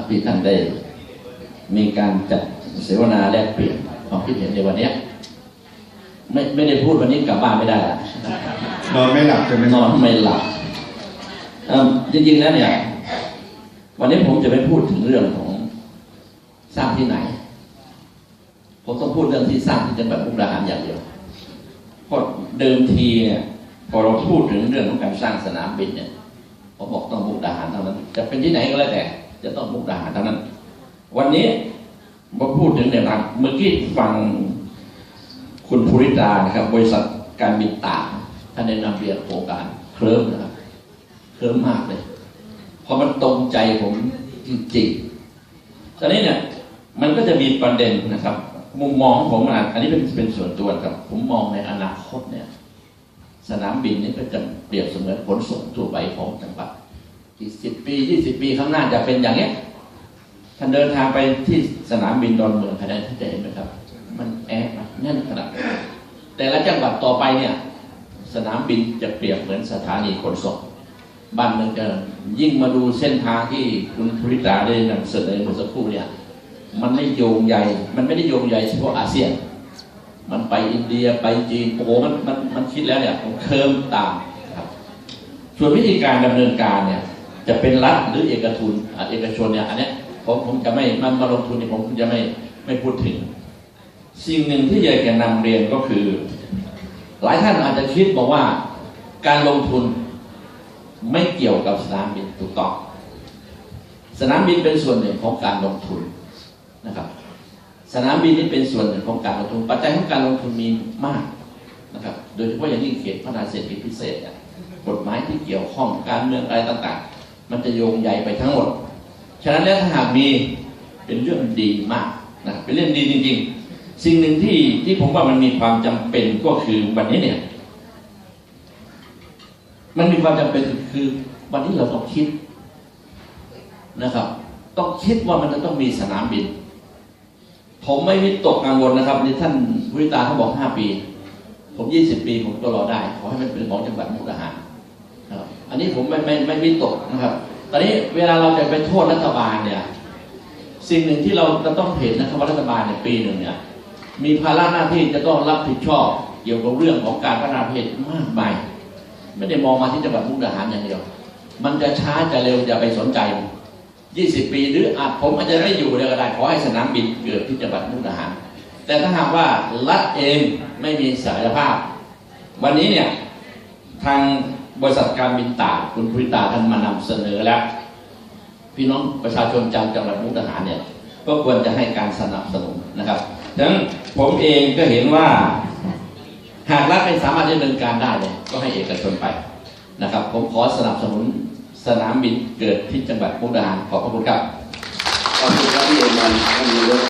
นะครับที่ท่านได้ มีการจัดเสวนาแลกเปลี่ยนความคิดเห็นในวันเนี้ยไม่ไม่ได้พูดวันนี้กลับบ้านไม่ได้ละนอนไม่หลับใช่ไหมนอนไม่หลับเอิ่มจริงๆแล้วเนี่ย วันนี้ผมจะไม่พูดถึงเรื่องของสร้างที่ไหน ผมต้องพูดเรื่องที่สร้างที่จังหวัดมุกดาหารอย่างเดียวเพราะเดิมทีเนี่ยพอเราพูดถึงเรื่องของการสร้างสนามบินเนี่ยผมบอกต้องมุกดาหารเท่านั้น จะเป็นที่ไหนก็แล้วแต่ จะต้องมุกดาหารเท่านั้น วันนี้มาพูดถึงเนี่ยนะเมื่อกี้ฟังคุณภูริตานะครับ บริษัทการบินต่างท่านได้นำเรียนโครงการเคลิ้มนะครับเคลิ้มมากเลยเพราะมันตรงใจผมจริงๆตอนนี้เนี่ยมันก็จะมีประเด็นนะครับ มุมมองของผมอะอันนี้เป็นเป็นส่วนตัวครับ ผมมองในอนาคตเนี่ย สนามบินนี่ก็จะเปรียบเสมือนขนส่งทั่วไปของจั อีกสิบปียี่สิบปีข้างหน้าจะเป็นอย่างเนี้ยท่านเดินทางไปที่สนามบินดอนเมืองภายในท่านจะเห็นไหมครับ มันแออัดแน่นขนาดแต่ละจังหวัดต่อไปเนี่ยสนามบินจะเปรียบเหมือนสถานีขนส่งบ้านเมืองจะยิ่งมาดูเส้นทางที่คุณภริตาได้นำเสนอเมื่อสักครู่เนี่ย มันไม่โยงใหญ่ มันไม่ได้โยงใหญ่เฉพาะอาเซียน มันไปอินเดียไปจีนโอ้โหมันมันมันคิดแล้วเนี่ยผมเคิมตามครับ ส่วนวิธีการดำเนินการเนี่ย จะเป็นรัฐหรือเอกทุนอะเอกชนเนี่ยอันเนี้ยผมผมจะไม่มันมาลงทุนเนี่ยผมจะไม่ไม่พูดถึง สิ่งหนึ่งที่อยากจะนำเรียนก็คือ หลายท่านอาจจะคิดบอกว่า การลงทุนไม่เกี่ยวกับสนามบินถูกต้องสนามบินเป็นส่วนหนึ่งของการลงทุนนะครับ สนามบินนี่เป็นส่วนหนึ่งของการลงทุน ปัจจัยของการลงทุนมีมากนะครับ โดยเฉพาะอย่างยิ่งเขตพัฒนาเศรษฐกิจพิเศษเนี่ยกฎหมายที่เกี่ยวข้องการเมืองอะไรต่างๆ มันจะโยงใหญ่ไปทั้งหมด ฉะนั้นแล้วถ้าหากมีเป็นเรื่องดีมากนะเป็นเรื่องดีจริง ๆ สิ่งหนึ่งที่ที่ผมว่ามันมีความจำเป็นก็คือวันนี้เนี่ย มันมีความจำเป็นคือวันนี้เราต้องคิดนะครับ ต้องคิดว่ามันจะต้องมีสนามบิน ผมไม่วิตกกังวลนะครับนี่ท่านวิตาเขาบอกห้าปี ผมยี่สิบปีผมก็รอได้ ขอให้มันเป็นของจังหวัดมุกดาหารนะครับ อันนี้ผมไม่ไม่ไม่วิตกนะครับ ตอนนี้เวลาเราจะไปโทษรัฐบาลเนี่ยสิ่งหนึ่งที่เราจะต้องเห็นนะครับว่ารัฐบาลเนี่ยปีหนึ่งเนี่ยมีภาระหน้าที่จะต้องรับผิดชอบเกี่ยวกับเรื่องของการพัฒนาประเทศมากมายไม่ได้มองมาที่จังหวัดมุกดาหารอย่างเดียว มันจะช้าจะเร็วจะไปสนใจ 20 ปีหรืออาจผมอาจจะไม่อยู่เลยก็ได้ขอให้สนามบินเกิดที่จังหวัดมุกดาหาร แต่ถ้าหากว่ารัฐเองไม่มีศักยภาพ วันนี้เนี่ยทาง บริษัทการบินตางคุณพุริตาท่านมานำเสนอแล้ว พี่น้องประชาชนจังจังหวัดมุกดาหารเนี่ยก็ควรจะให้การสนับสนุนนะครับดังนั้นผมเองก็เห็นว่า หากรัฐไม่สามารถดำเนินการได้เนี่ยก็ให้เอกชนไปนะครับ ผมขอสนับสนุนสนามบินเกิดที่จังหวัดมุกดาหารขอบพระคุณครับขอบคุณครับพี่เอกมันท่านนายก